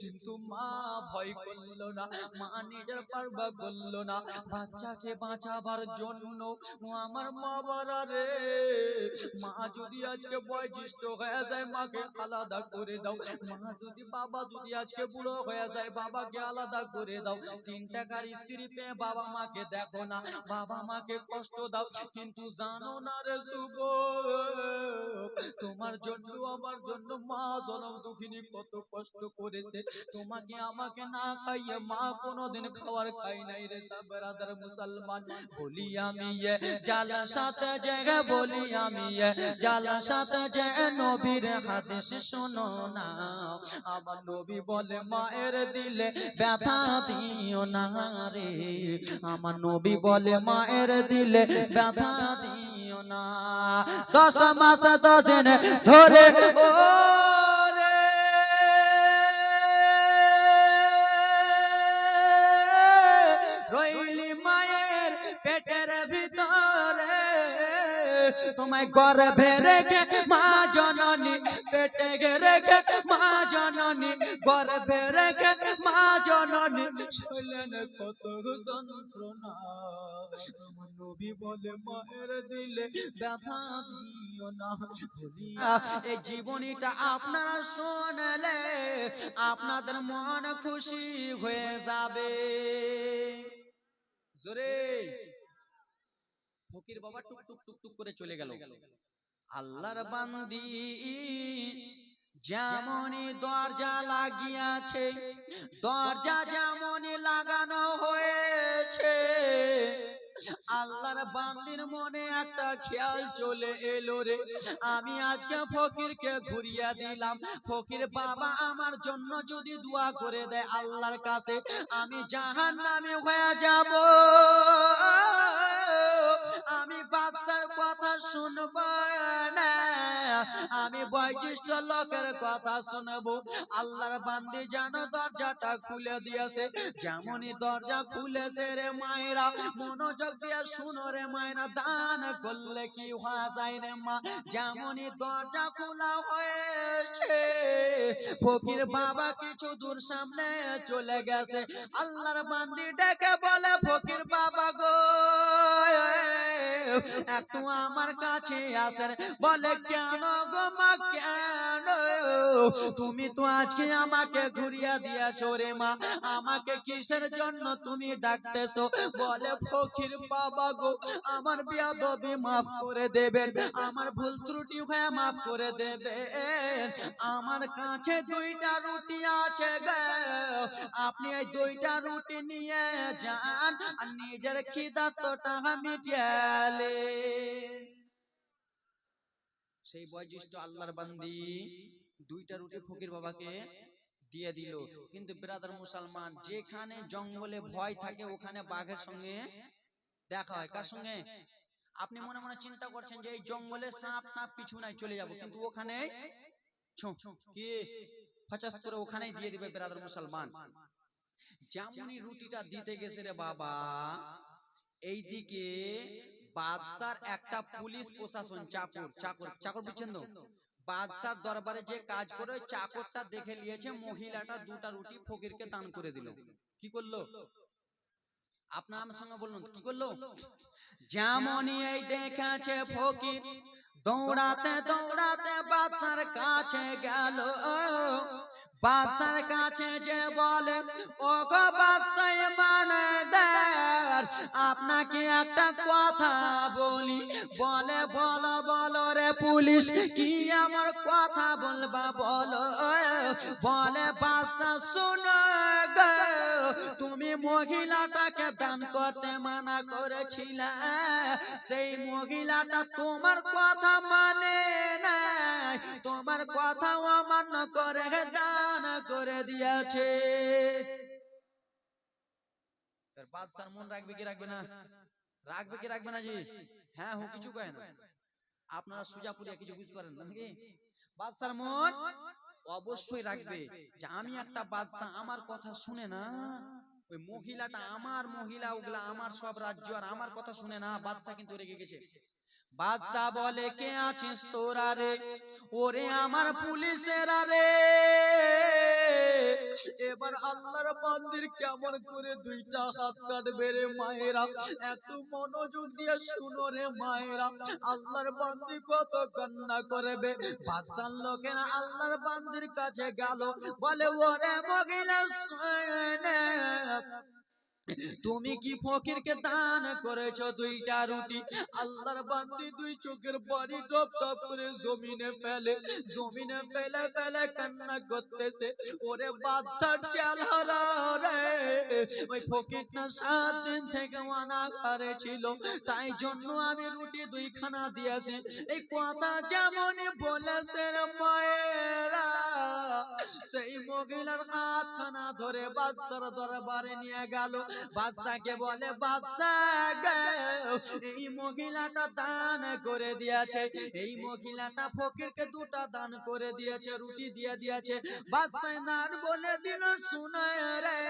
কিন্তু মা ভয় করল না, মা নিজের পারবা করল না, বাচ্চাকে বাঁচাবার জন্য আমার মা বারা রে। মা যদি আজকে বয়োজ্যেষ্ঠ হয়ে যায়, মাকে আলাদা করে দাও। মা যদি, বাবা যদি আজকে বুড়ো হয়ে যায়, বাবাকে আলাদা করে দাও। তিন টাকার স্ত্রী পেয়ে বাবা মাকে দেখো না, বাবা মাকে কষ্ট দাও। কিন্তু জানো না রে শুভ তোমার জন্য, আমার জন্য মা জনম দুঃখিনী কত কষ্ট করেছে তোমাকে আমাকে না খাইয়ে মা কোনোদিন খাওয়ার খাই নাই রে সাবরাদার মুসলমান। বলি আমি জালা সাথে জায়গা বলি আমি জালা সাথে যে নবীর হাদিস শোনো না। আমার নবী বলে, মায়ের দিলে ব্যথা দিও না রে। আমার নবী বলে, মায়ের দিলে ব্যথা দিও না। দশ মাস দশ দিন ধরে ও পেটের ভিতরে। তোমায় গর্ভে রেখে মা জননী, পেটে রেখে মা জননী, গর্ভে রেখে মা জননী। শৈলেন কত যন্ত্রণা। নবী বলে, মায়ের দিলে ব্যথা দিও না। এই জীবনীটা আপনারা শোনালে আপনাদের মন খুশি হয়ে যাবে। জোরে ফকির বাবা টুক টুক টুক টুক করে চলে গেল। আল্লাহর বান্দি যেমনই দরজা লাগিয়াছে দরজা যেমনই লাগানো হয়েছে আল্লাহর বান্দির মনে একটা খেয়াল চলে এলো রে। আমি আজকে ফকিরকে ঘুরিয়ে দিলাম। ফকির বাবা আমার জন্য যদি দোয়া করে দেয় আল্লাহর কাছে, আমি জাহান নামে হয়ে যাব। আমি বাচ্চার কথা শুনব না। আমি বয়োজ্যেষ্ঠ লোকের কথা শুনব। আল্লাহর বান্দি যেন দরজাটা খুলে দিয়েছে। যেমনই দরজা খুলেছে রে মায়েরা, মনোযোগ দিয়ে শুনো রে মায়েরা, দান করলে কি হওয়া যায় রে মা? যেমনই দরজা খোলা হয়েছে, ফকির বাবা কিছু দূর সামনে চলে গেছে। আল্লাহর বান্দি ডেকে বলে, ফকির বাবা গো একটু আমার কাছে আসেন। বলে, কেন গো মা, কেন? তুমি তো আজকে আমাকে ঘুরিয়া দিয়েছ রে মা। আমাকে কিসের জন্য তুমি ডাকতেছো? বলে, ফকির বাবা গো, আমার বিয়াদবি মাফ করে দেবেন। আমার ভুল ত্রুটি হয়ে মাফ করে দেবেন। আমার কাছে দুইটা রুটি আছে গে। আপনি এই দুইটা রুটি নিয়ে যান। আর নিজের খিদাতটা মিটিয়ালে সেই বয়োজ্যেষ্ঠ আল্লাহর বান্দি দুইটা রুটি ফকির বাবাকে দিয়ে দিল। কিন্তু ব্রাদার মুসলমান, যেখানে জঙ্গলে ভয় থাকে, ওখানে বাঘের সঙ্গে দেখা হয়। কার সঙ্গে? আপনি মনে মনে চিন্তা করছেন যে এই জঙ্গলে সাপ টাপ পিছু নাই, চলে যাব। কিন্তু ওখানে কি? ফাচাস করে ওখানেই দিয়ে দিবে ব্রাদার মুসলমান। যেমনই রুটিটা দিতে গেছে রে বাবা, এইদিকে বাদশার একটা পুলিশ প্রশাসন চাকর চাকর চাকর বুঝছেন তো বাদশার দরবারে যে কাজ করে ওই চাকরটা দেখে নিয়েছে মহিলাটা দুটা রুটি ফকিরকে দান করে দিল। কি করল? আপনার আমার সঙ্গে বলুন কি করল? যেমনই এই দেখেছে ফকির দৌড়াতে দৌড়াতে বাদশার কাছে গেল। বাদশার কাছে যে বলে ও গো বাদশাহ মানে দের আপনাকে একটা কথা বলি। বলে, বলো বলো রে পুলিশ, কি আমার কথা বলবা বলো? বলে, বাদশাহ, শুনো গো, তুমি মহিলাটাকে দান করতে মানা করেছিলে। সেই মহিলাটা তোমার কথা মানে না তোমার কথা অমান্য করে দান করে দিয়েছে। বাদশার মন রাখবে কি রাখবে না? রাখবে কি রাখবে না জি? হ্যাঁ হু, কিছু কয় না। আপনারা কিছু বুঝতে পারেন না নাকি? বাদশার মন অবশ্যই রাখবে যে আমি একটা বাদশাহ, আমার কথা শুনে না। ওই মহিলাটা আমার মহিলা, ওগুলা আমার সব রাজ্য আর আমার কথা শুনে না। বাদশাহ কিন্তু রেগে গেছে। বাদশাহ বলে কে আছিস তোরা রে? ওরে আমার পুলিশেরা রে। এবার আল্লাহর বান্দির কেমন করে দুইটা হাত কাটবে রে মায়েরা? একটু মনোযোগ দিয়ে শুনো রে মায়েরা। আল্লাহর বান্দি কত কান্না করবে? বাদশার লোকেরা আল্লাহর বান্দির কাছে গেল। বলে ওরে শোনে, তুমি কি ফকিরকে দান করেছ দুইটা রুটি? আল্লাহর বান্দি দুই চোখের পানি টপ টপ করে জমিনে ফেলে জমিনে ফেলে ফেলে কান্না করতেছে। ওরে বাদশার চেহারা রে ওই ফকিরটা সাত দিন থেকে অনাকারে ছিল তাই জন্য আমি রুটি দুইখানা দিয়েছি। এই কথা যেমন বলেছে মায়েরা সেই মহিলার হাতখানা ধরে বাদশার দরবারে নিয়ে গেল। বাদশাকে বলে বাদশা এই মহিলাটা দান করে দিয়েছে। এই মহিলাটা ফকিরকে দুটা দান করে দিয়েছে, রুটি দিয়ে দিয়েছে। বাদশা দান বলে দিল, শুনে রে,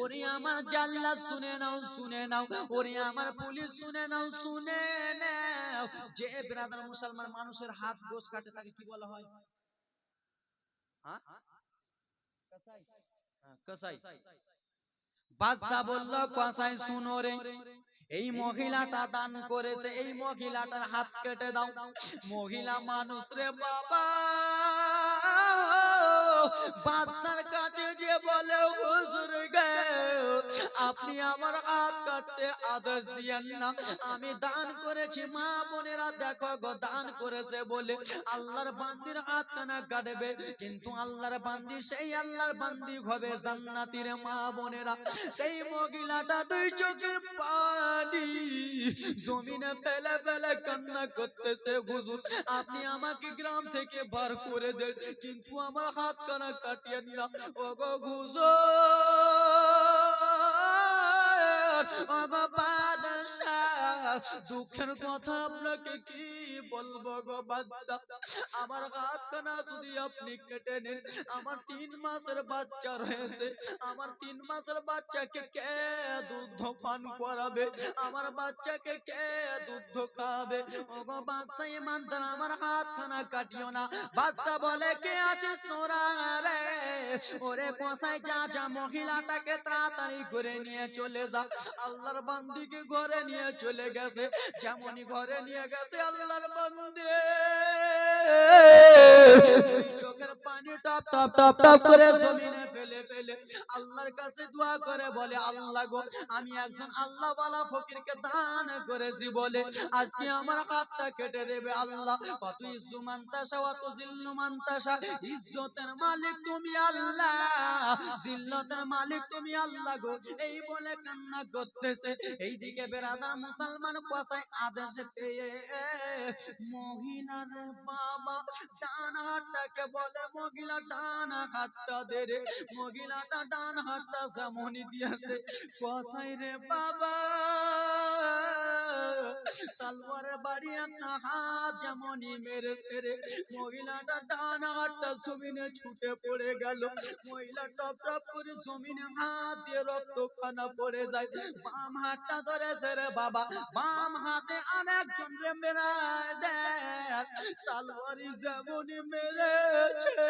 ওরে আমার জাল্লাদ শুনে নাও শুনে নাও। ওরে আমার পুলিশ শুনে নাও শুনে নাও। যে ব্রাদার মুসলমান মানুষের হাত গোস কাটে, তাকে কি বলা হয়? হ্যাঁ? কসাই। হ্যাঁ, বলল কসাই শুনো রে। এই মহিলাটা দান করেছে এই মহিলাটার হাত কেটে দাও। মহিলা মানুষ রে বাবা। বাদশার কাছে যে বলে হুজুর গে আপনি আমার হাত কাটতে আদেশ দিয়েন না। আমি দান করেছি, মা বোনেরা দেখো গো, দান করেছে বলে আল্লাহর বান্দির হাত কানা কাটবে। কিন্তু আল্লাহর বান্দি, সেই আল্লাহর বান্দি হবে জান্নাতির মা বোনেরা। সেই মহিলাটা দুই চোখের পানি জমিনে ফেলে ফেলে কান্না করতেছে, হুজুর, আপনি আমাকে গ্রাম থেকে বার করে দেন, কিন্তু আমার হাত কানা কাটিয়ে না। ও গো হুজুর ও গো বাদশাহ দুঃখের কথা আপনাকে কি বলব গো বাদশা আমার হাত কানা যদি আপনি কেটে নেন, আমার তিন মাসের বাচ্চা রয়েছে। আমার তিন মাসের বাচ্চাকে কে দুধ পান করাবে? আমার বাচ্চাকে কে দুধ খাবে? ও গো বাদশা ইমানদার, আমার হাত খানা কাটিও না। বাচ্চা বলে, কে আছিস তোরা রে? ওরে কোসাই, যা যা, মহিলাটাকে তাড়াতাড়ি করে নিয়ে চলে যা। আল্লাহর বান্দিকে ঘরে নিয়ে চলে গেছে যেমনই ঘরে নিয়ে গেছে আল্লাহর বান্দি। পানি টপ টপ টপ টপ করে জমিনে ফেলে ফেলে। আল্লাহর কাছে দোয়া করে বলে, আল্লাহ গো, আমি একজন আল্লাহ ওয়ালা ফকিরকে দান করেছি বলে। আজকে আমার হাতটা কেটে দেবে আল্লাহ। কত ইজ্জতের মালিক তুমি আল্লাহ। জিল্লতের মালিক তুমি আল্লাহ গো। এই বলে কান্না করতেছে। এইদিকে বেরাদার মুসলমান কসাই আদেশ পেয়ে মহিলার বাবা বলে মহিলা ডান হাতটা দে রে মহিলাটা ডান হাতটা দিয়েছে কসাই রে বাবা বাড়ি একটা হাত যেমনই মেরেছে রে। মহিলাটা ডান হাতটা ছুটে পড়ে গেল। মহিলা টপ টপ করে জমিনে হাত দিয়ে রক্ত খানা পড়ে যায়। বাম হাতটা ধরেছে রে বাবা, বাম হাতে আরেকজন রে মেরায় দেয়। তালওয়ারি যেমনই মেরেছে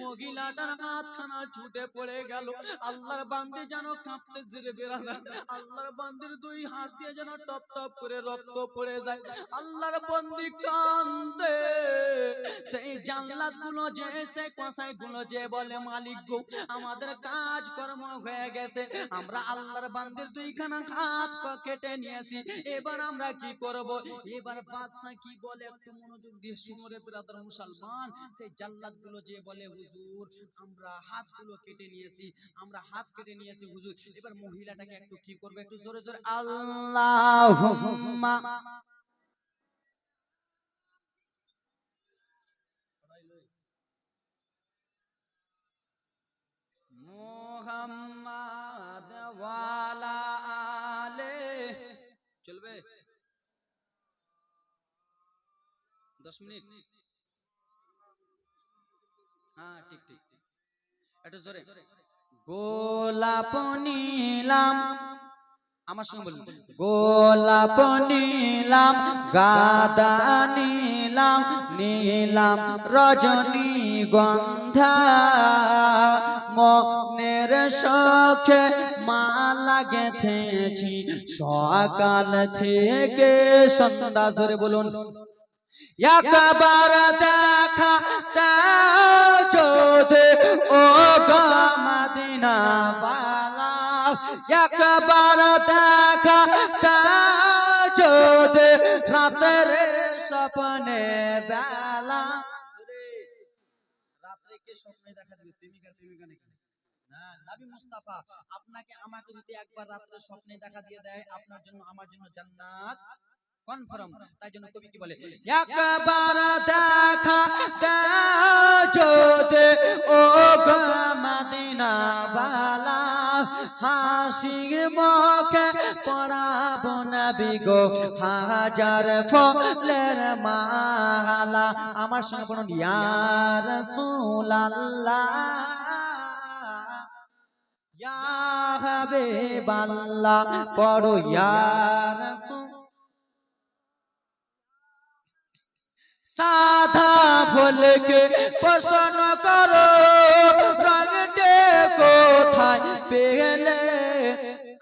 মহিলাটার হাতখানা ছুটে পড়ে গেল। আল্লাহর বান্দি যেন কাঁপতে জিরে বেরানা আল্লাহর বান্দির দুই হাত দিয়ে যেন টপ টপ করে রক্ত পড়ে যায়। আল্লাহর বান্দি কান্দে সেই জানলাতগুলো যে সে কসাই গুলো যে বলে, মালিক গো, আমাদের কাজ কর্ম হয়ে গেছে। আমরা আল্লাহর বান্দির দুইখানা হাত কেটে নিয়েছি। এবার আমরা কি করব? এবার বাদশা কি বলে, একটু মনোযোগ দিয়ে শুনো রে ব্রাদার মুসলমান। সেই জাল্লাদগুলো যে বলে হুজুর, আমরা হাতগুলো কেটে নিয়েছি, আমরা হাত কেটে নিয়েছি, হুজুর। এবার মহিলাটাকে একটু কি করবে? একটু জোরে জোরে, আল্লাহুম্মা। মুহাম্মাদ আলে। চলবে? দশ মিনিট। হ্যাঁ ঠিক ঠিক। একটু জোরে। গোলাপ নিলাম আমার সঙ্গে বলুন। গোলাপ নীলাম গাদা নীলাম নীলাম রজনী গন্ধা। মনের শখে মালা গেথেছি সকাল থেকে সন্ধ্যা। ধরে বলুন। একবার দেখা যদি, ও বালা। একবার দেখা যদি, রাতের স্বপ্নে বেলা। আপনাকে আমাকে যদি একবার রাত্রে স্বপ্নে দেখা দিয়ে দেয়, আপনার জন্য, আমার জন্য জান্নাত। কনফার্ম তাই জন্য কবি কি বলে? একবার দেখা যদি ও মদিনা বালা হাসি মুখে পড়াবো নবী গো হাজার ফলের মালা। আমার সঙ্গে বলুন ইয়া রাসূলুল্লাহ ইয়া হাবিবাল্লাহ পড়ো ইয়া সাদা ফুলকে পোষণ করো। রঙটে কোথায় পেলে?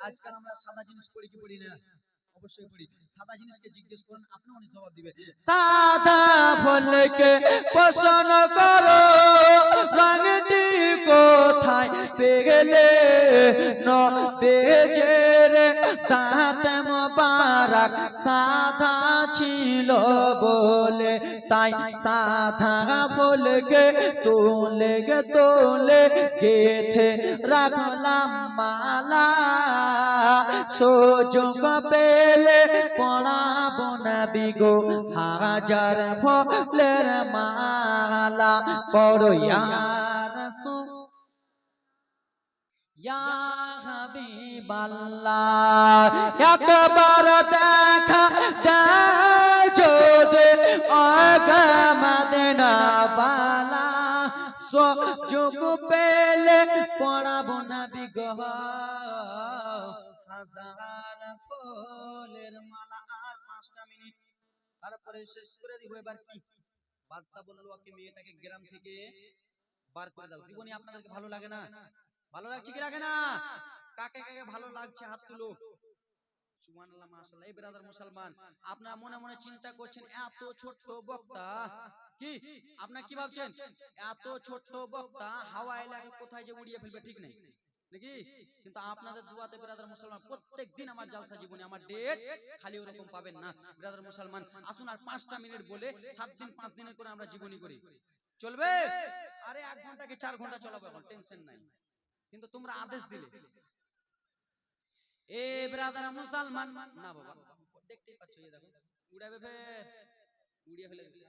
আজকাল আমরা সাদা জিনিস পড়ি কি পড়ি না? অবশ্যই পড়ি সাদা জিনিসকে জিজ্ঞেস করুন আপনি অনেক জবাব দিবে সাদা ফুলকে পছন্দ করো, রঙটি কোথায় পেলে? ন রে দাঁত মোবারক সাদা ছিল বলে, তাই সাদা ফুলকে তোলে গে, তোলে গেথে রাখলাম মালা। সুযোগ পেলে পড়াবো না বিগো, হাজার ফলের মালা পড়ো ইয়ার ইয়া একবার দেখা যদি অগমদিনা বালা পেলে পড়াবো না বিগহ হাজার ফুলের মালা আর পাঁচটা মিনিট। তারপরে শেষ করে দিব এবার কি? বাদশা বলল, ওকে মেয়েটাকে গ্রাম থেকে বার করে দাও। জীবনে আপনাদেরকে ভালো লাগে না? ভালো লাগছে কি লাগে না? কাকে কাকে ভালো লাগছে? হাত তুলো। মুসলমান, আপনারা মনে মনে চিন্তা করছেন, এত ছোট্ট বক্তা? কি? আপনারা কি ভাবছেন? এত ছোট্ট বক্তা? হাওয়া এলাকা কোথায় যে উড়িয়ে ফেলবে ঠিক নেই। নাকি? কিন্তু আপনাদের দুয়াতে ব্রাদার মুসলমান প্রত্যেক দিন আমার জালসা জীবনে আমার ডেট খালি ওরকম পাবেন না। ব্রাদার মুসলমান আসুন আর পাঁচটা মিনিট বলে সাত দিন পাঁচ দিনের করে আমরা জীবনী করি। চলবে? আরে এক ঘণ্টা কি চার ঘণ্টা চলাবো এখন? টেনশন নাই। কিন্তু তোমরা আদেশ দিলে। এ ব্রাদার মুসলমান। না বাবা। দেখতেই পাচ্ছ এই দেখো। উড়াবে ফের। উড়িয়ে ফেলে দিলে।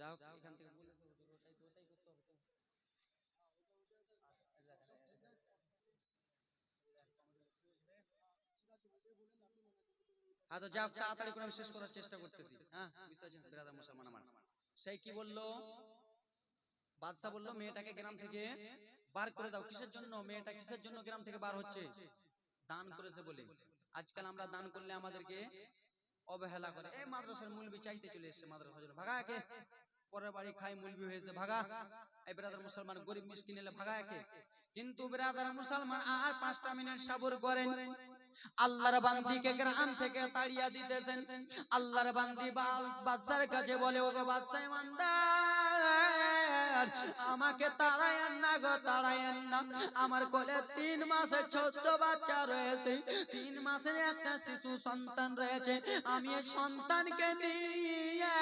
এখান থেকে হ্যাঁ তো তাড়াতাড়ি করে আমি শেষ করার চেষ্টা করতেছি। হ্যাঁ সেই কি বলল? বাদশাহ বলল, মেয়েটাকে গ্রাম থেকে বার করে দাও। কিসের জন্য? মেয়েটা কিসের জন্য গ্রাম থেকে বার হচ্ছে? দান করেছে বলে। আজকাল আমরা দান করলে আমাদেরকে অবহেলা করে। এই মাদ্রাসার মুলবি চাইতে চলে এসেছে মাদ্রাসা হজুর ভাগা একে। পরের বাড়ি খাই মুলবি হয়েছে, ভাগা। এই বেরাদার মুসলমান গরিব মিষ্টি এলে ভাগা একে। কিন্তু বেরাদার মুসলমান আর পাঁচটা মিনিট সাবর করেন। আল্লাহর বান্দিকে গ্রাম থেকে তাড়িয়া দিতেছেন। আল্লাহর বান্দি বাদশার কাছে বলে, ওগো বাদশা ইমানদার! আমাকে তাড়ায়েন না গো তাড়ায়েন না। আমার কোলে তিন মাসের ছোট্ট বাচ্চা রয়েছে, তিন মাসের একটা শিশু সন্তান রয়েছে। আমি সন্তানকে নিয়ে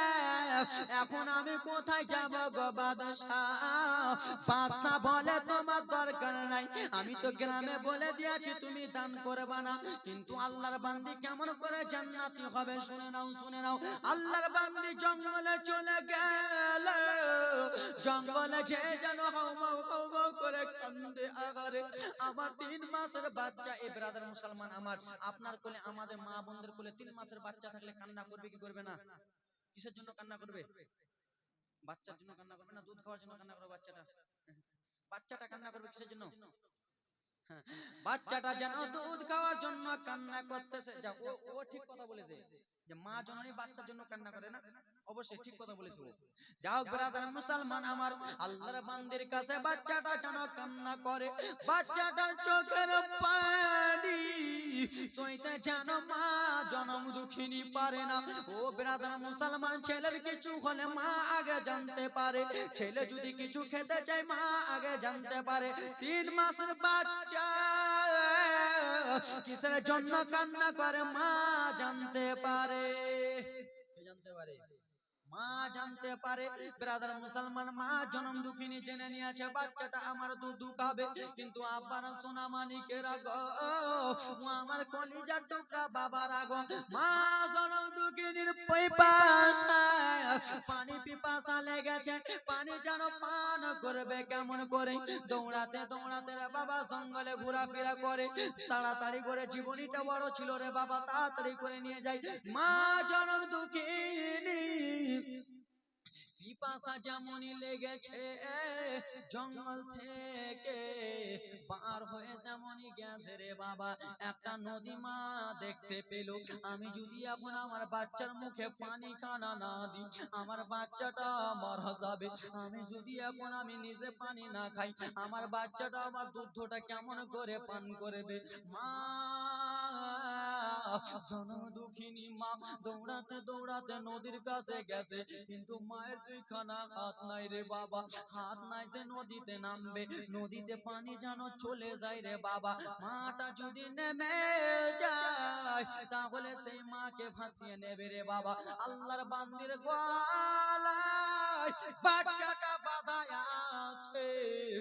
এখন আমি কোথায় যাব গো বাদশাহ? বাদশা বলে তোমার দরকার নাই। আমি তো গ্রামে বলে দিয়েছি, তুমি দান করবে না। কিন্তু আল্লাহর বান্দি কেমন করে জান্নাতি হবে, শুনে নাও শুনে নাও। আল্লাহর বান্দি জঙ্গলে চলে গেল। জঙ্গলে যে যেন করে কান্দে আগারে। আমার তিন মাসের বাচ্চা ব্রাদার মুসলমান আমার। আপনার কোলে, আমাদের মা বোনদের কোলে তিন মাসের বাচ্চা থাকলে কান্না করবে কি করবে না? কিসের জন্য কান্না করবে? বাচ্চার জন্য কান্না করবে না? দুধ খাওয়ার জন্য কান্না করবে বাচ্চাটা? বাচ্চাটা কান্না করবে কিসের জন্য? বাচ্চাটা যেন দুধ খাওয়ার জন্য কান্না করতেছে। ও ঠিক কথা বলেছে যে মা জননী বাচ্চার জন্য কান্না করে না? অবশ্যই ঠিক কথা বলেছে। ব্রাদার মুসলমান আমার আল্লাহর বান্দির কাছে বাচ্চাটা যেন কান্না করে। বাচ্চাটার চোখের পানি সইতে যেন মা জনম দুঃখিনী পারে না। ও ব্রাদার মুসলমান ছেলের কিছু হলে মা আগে জানতে পারে। ছেলে যদি কিছু খেতে চায় মা আগে জানতে পারে। তিন মাসের বাচ্চা কিসের জন্য কান্না করে মা জানতে পারে। মা জানতে পারে, ব্রাদার মুসলমান মা জনম দুঃখিনী জেনে নিয়েছে, বাচ্চাটা আমার কিন্তু আব্বার সোনা আমার কলিজার টুকরা মা জনম দুঃখিনীর পানি পিপাসা লেগেছে। পানি যেন পান করবে কেমন করে? দৌড়াতে দৌড়াতে রে বাবা জঙ্গলে ঘোরাফেরা করে। তাড়াতাড়ি করে জীবনীটা বড় ছিল রে বাবা, তাড়াতাড়ি করে নিয়ে যাই। মা জনম দুঃখিনী পিপাসা লেগেছে, জঙ্গল থেকে পার হয়ে যেমনই গেছে রে বাবা, একটা নদী মা দেখতে পেল। আমি যদি এখন আমার বাচ্চার মুখে পানি খানা না দিই, আমার বাচ্চাটা মারা যাবে। আমি যদি এখন আমি নিজে পানি না খাই, আমার বাচ্চাটা আমার দুধটা কেমন করে পান করবে? মা জনম দুঃখিনী মা দৌড়াতে দৌড়াতে নদীর কাছে গেছে। কিন্তু মায়ের দুইখানা হাত নাই রে বাবা, হাত নাই যে নদীতে নামবে। নদীতে পানি যেন চলে যায় রে বাবা। মাটা যদি নেমে যায়, তাহলে সেই মাকে ভাসিয়ে নেবে রে বাবা। আল্লাহর বান্দির গলায় বাচ্চাটা বাঁধা আছে।